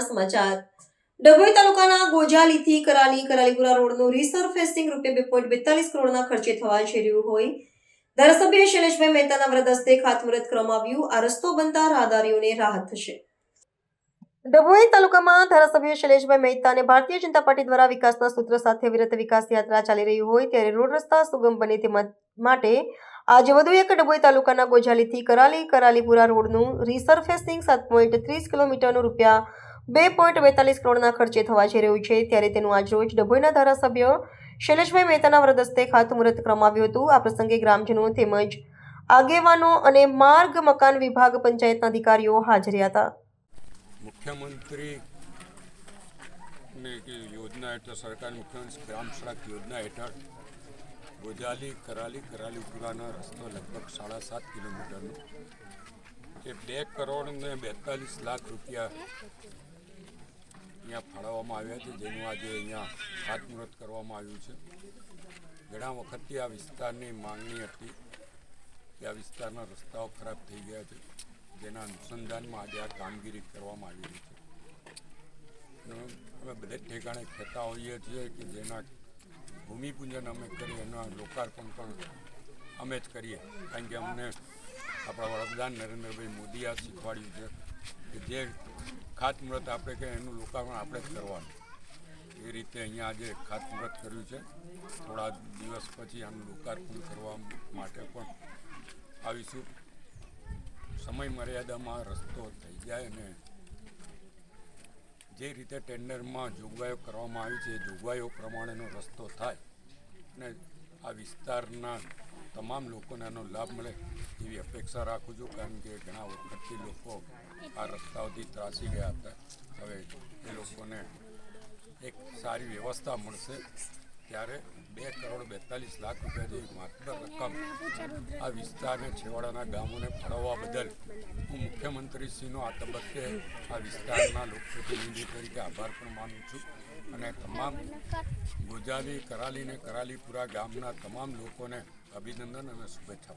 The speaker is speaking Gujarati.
સમાચાર? ડભોઈ તાલુકાના ગોજાલીથી કરાલી કરાલીપુરા રોડનું રિસરફેસિંગ રૂપિયા બે પોઈન્ટ બેતાલીસ કરોડના ખર્ચે થવા જઈ હોય. ધારાસભ્ય શૈલેષભાઈ મહેતાના વ્રત હસ્તે ખાતમુહૂર્ત કરવામાં આવ્યું. આ રસ્તો બનતા રાહદારીઓને રાહત થશે. ડભોઈ તાલુકામાં ધારાસભ્ય શૈલેષભાઈ મહેતા અને ભારતીય જનતા પાર્ટી દ્વારા વિકાસના સૂત્ર સાથે વિરત વિકાસ યાત્રા ચાલી રહી હોય ત્યારે રોડ રસ્તા સુગમ બને તે માટે આજે વધુ એક ડભોઈ તાલુકાના ગોજાલીથી કરાલી કરાલીપુરા રોડનું રિસરફેસિંગ સાત પોઈન્ટ ત્રીસ કિલોમીટરનું રૂપિયા બે પોઈન્ટ બેતાલીસ કરોડના ખર્ચે થવા જઈ રહ્યું છે. ત્યારે તેનું આજરોજ ડભોઈના ધારાસભ્ય શૈલેષભાઈ મહેતાના વ્રદસ્તે ખાતમુહૂર્ત કરવામાં આવ્યું હતું. આ પ્રસંગે ગ્રામજનો તેમજ આગેવાનો અને માર્ગ મકાન વિભાગ પંચાયતના અધિકારીઓ હાજર હતા. મુખ્યમંત્રી યોજના હેઠળ સરકારની મુખ્યમંત્રી ગ્રામ સડક યોજના હેઠળ ગોજાલી, કરાલી કરાલીપુરાનો રસ્તો લગભગ સાડા સાત કિલોમીટરનો. જે બે કરોડ ને બેતાલીસ લાખ રૂપિયા અહીંયા ફાળવવામાં આવ્યા છે, જેનું આજે અહીંયા ખાતમુહૂર્ત કરવામાં આવ્યું છે. ઘણા વખતથી આ વિસ્તારની માંગણી હતી કે આ વિસ્તારના રસ્તાઓ ખરાબ થઈ ગયા છે. જેના અનુસંધાનમાં આજે આ કામગીરી કરવામાં આવી રહી છે. અમે બધે ઠેકાણે કહેતા હોઈએ છીએ કે જેના ભૂમિપૂજન અમે કરીએ, એના લોકાર્પણ પણ અમે જ કરીએ. કારણ કે અમને આપણા વડાપ્રધાન નરેન્દ્રભાઈ મોદી આ શીખવાડ્યું છે કે જે ખાતમુહૂર્ત આપણે કહે એનું લોકાર્પણ આપણે જ કરવાનું. એ રીતે અહીંયા આજે ખાતમુહૂર્ત કર્યું છે. થોડા દિવસ પછી આનું લોકાર્પણ કરવા માટે પણ આવીશું. સમય મર્યાદામાં રસ્તો થઈ જાય અને જે રીતે ટેન્ડરમાં જોગવાઈઓ કરવામાં આવી છે, એ જોગવાઈઓ પ્રમાણેનો રસ્તો થાય અને આ વિસ્તારના તમામ લોકોને આનો લાભ મળે એવી અપેક્ષા રાખું છું, કારણ કે ઘણા વખતથી લોકો આ રસ્તાઓથી ત્રાસી ગયા હતા. હવે એ લોકોને એક સારી વ્યવસ્થા મળશે. ત્યારે બે કરોડ બેતાલીસ લાખ રૂપિયા જેવી માત્ર રકમ આ વિસ્તારને છેવાડાના ગામોને ફાળવવા બદલ હું મુખ્યમંત્રીશ્રીનો આ તબક્કે આ વિસ્તારના લોકપ્રતિનિધિ તરીકે આભાર પણ માનું છું. અને તમામ ગોજાલી, કરાલી ને કરાલીપુરા ગામના તમામ લોકોને અભિનંદન અને શુભેચ્છા